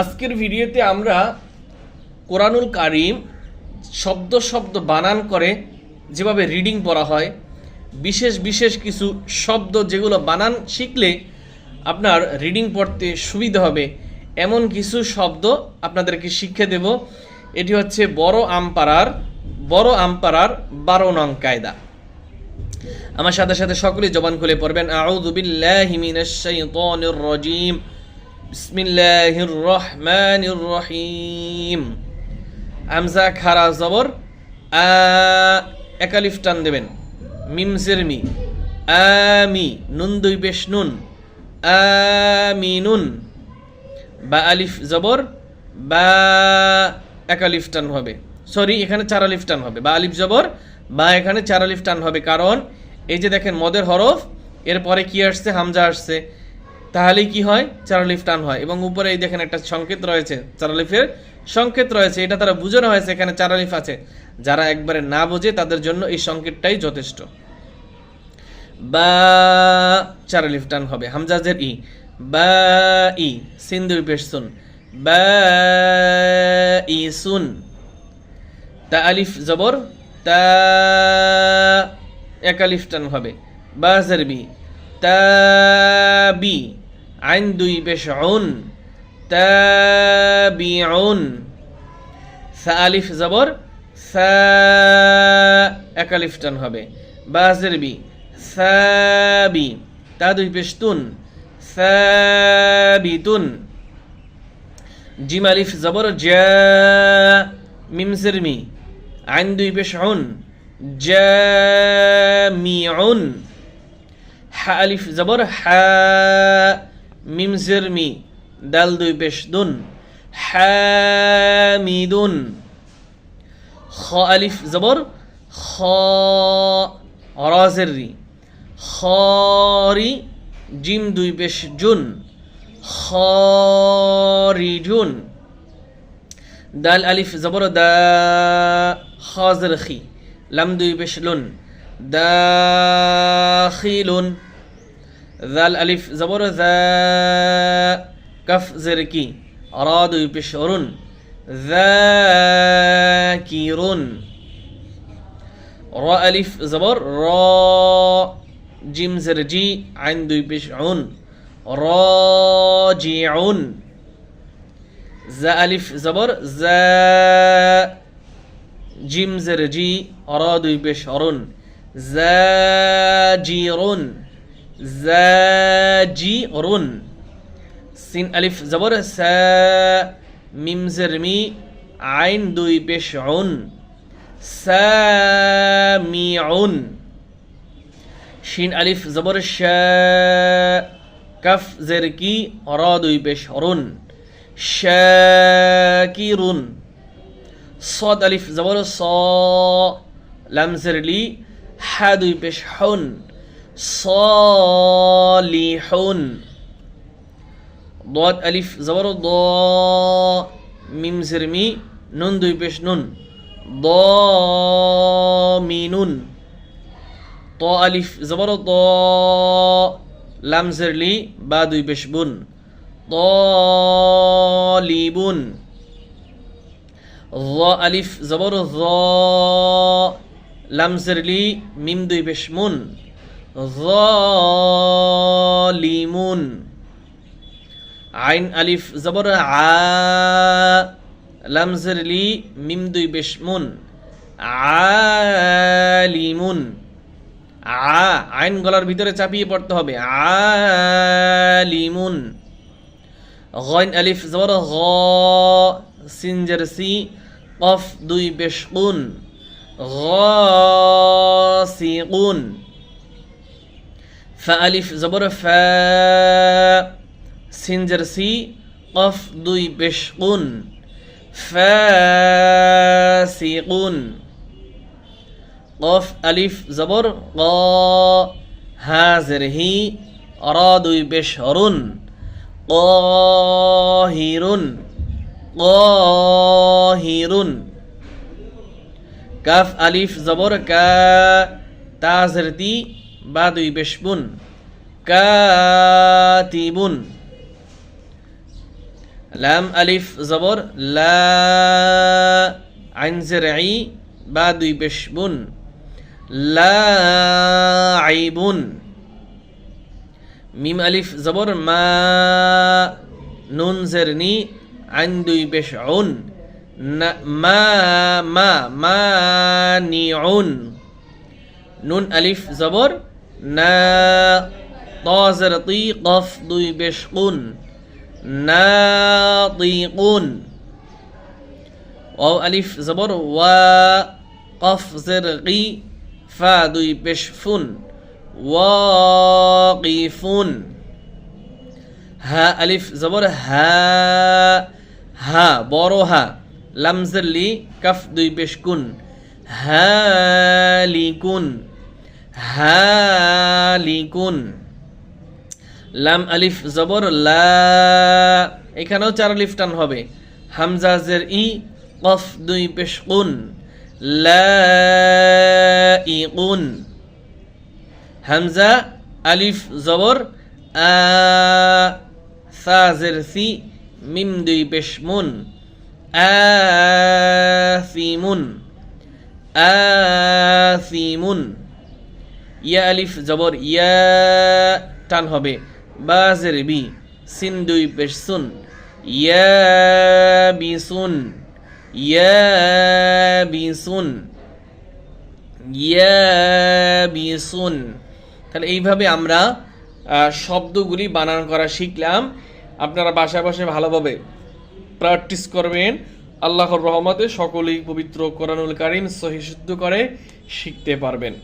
আজকের ভিডিওতে আমরা কোরআনুল কারিম শব্দ শব্দ বানান করে যেভাবে রিডিং পড়া হয়, বিশেষ বিশেষ কিছু শব্দ যেগুলো বানান শিখলে আপনার রিডিং পড়তে সুবিধা হবে। এমন কিছু শব্দ আপনাদেরকে শিখে দেব। এটি হচ্ছে বড় আমপাড়ার বড় আমপাড়ার বারো নং কায়দা। আমার সাথে সাথে সকলেই জবান খুলে পড়বেন। আউযু বিল্লাহি মিনাশ শাইতানির রাজিম। বিসমিল্লাহির রহমানির রহিম আমজা খারা জবর একালিফ টান দেবেন। মিম জের মি আমি নুন দুই পেশ নুন আমিনুন বা আলিফ জবর, বা একালিফ টান হবে। সরি, এখানে চার আলিফ টান হবে। বা আলিফ জবর, বা এখানে চার আলিফ টান হবে। কারণ এই যে দেখেন মদের হরফ, এরপরে কি আসছে? হামজা আসছে। তাহলে কি হয়? চার আলিফ টান হয়। এবং উপরে এই দেখেন একটা সংকেত রয়েছে। চার আলিফের সংকেত রয়েছে। এটা তারা বোঝানো হয়েছে এখানে চার আলিফ আছে। যারা একবারে না বোঝে তাদের জন্য এই সংকেতটাই যথেষ্ট। বা চার আলিফ টান হবে। হামজাজের ই। বা, ই সিন্দুর পেশ সুন। বা, ই, সুন। তা আলিফ জবর। তা, এক আলিফ টান হবে। বাজের বি। তা, বি। আইন দুই পেশ উন তা বি উন সা আলিফ জবর, সা এক আলিফ টান হবে। বাজের বি সাবি তা দুই পেশ তুন সাবিতুন জিম আলিফ জবর, জা, মিম জের আইন দুই পেশ উন জামিউন হা আলিফ জবর, হা মিম জের মি দাল দুই পেশ দুন, হামিদুন। খ আলিফ জবর, খ রাজের রি খরি জিম দুই পেশ জুন খরিজুন দাল আলিফ জবর, দা খাজর খি লাম দুই পেশ লুন দাখিলুন দাল আলিফ জবর দা কফ জের কি রা দুই পেশ অরুন যাকিরুন র আলিফ জবর র জিম জের জি আইন দুই পেশ উন রাজিউন জা আলিফ জবর জাজিরুন জাজিরুন সিন আলিফ জবর সা মিম জের মি আইন দুই পেশ উন সামিউন শিন আলিফ জবর শা কাফ জের কি র দুই পেশ অরুন শাকিরুন صاد ألف زبر صا لام زرلي حا দুই পেশ হুন صالحون ضاد ألف زبر ضا মিম زرمي নুন দুই পেশ নুন ضامنون ط ألف زبر ضا لام زرلي با দুই পেশ বুন طالبون র আলিফ জবর র লাম জেরলি মিম দুই পেশ মুন লিমুন আইন আলিফ জবর আ লাম জেরলি মিম দুই পেশ মুন আলিমুন আ আইন গলার ভিতরে চাপিয়ে পড়তে হবে আলিমুন গইন আলিফ জবর গ সিনজার সি কফ দুই বেশকুন غاسقون فألف زبر فا سنجر سي قف দুই বেশকুন فاسقون قف ألف زبر قا هازر هي را দুই বেশরুন قاهرٌ قاهرٌ কাফ আলিফ জবর কা তাজরতি বা দুই বেশবুন 嗯 কাতিবুন। লাম আলিফ জবর, লা আইন জের আই বা দুই পেশ বুন লা আইবুন। মিম আলিফ জবর, মা নুন জের নি আইন দুই পেশ উন মা মা মা, নি নুন আলিফ জবর না তাজের তি কফ দুই পেশ কুন নাতিকুন ওয়াও আলিফ জবর, ওয়া কফ জের কি ফা দুই পেশ ফুন ওয়াকিফুন। হা আলিফ জবর, হা হা, বড় হা, লামজের লি, কাফ দুই পেশ কুন হালিকুন হালিকুন। লাম আলিফ জবর, লা। এখানেও চার আলিফ টান হবে। হামজা জের ই, কফ দুই পেশ কুন লাইকুন হামজা, আলিফ জবর, আ। সা জের সি, মিম দুই পেশ মুন আফিমুন আফিমুন ইয়া আলিফ জবর, ইয়া টান হবে। বাজের বি সিন দুই, পেশ সুন। ইয়া বিসুন ইয়া বিসুন ইয়া বিসুন তাহলে এইভাবে আমরা শব্দগুলি বানান করা শিখলাম। আপনারা বাসায় বাসায় ভালোভাবে প্র্যাকটিস করবেন। আল্লাহর রহমতে সকলেই পবিত্র কোরআনুল কারিম সহিশুদ্ধ করে শিখতে পারবেন।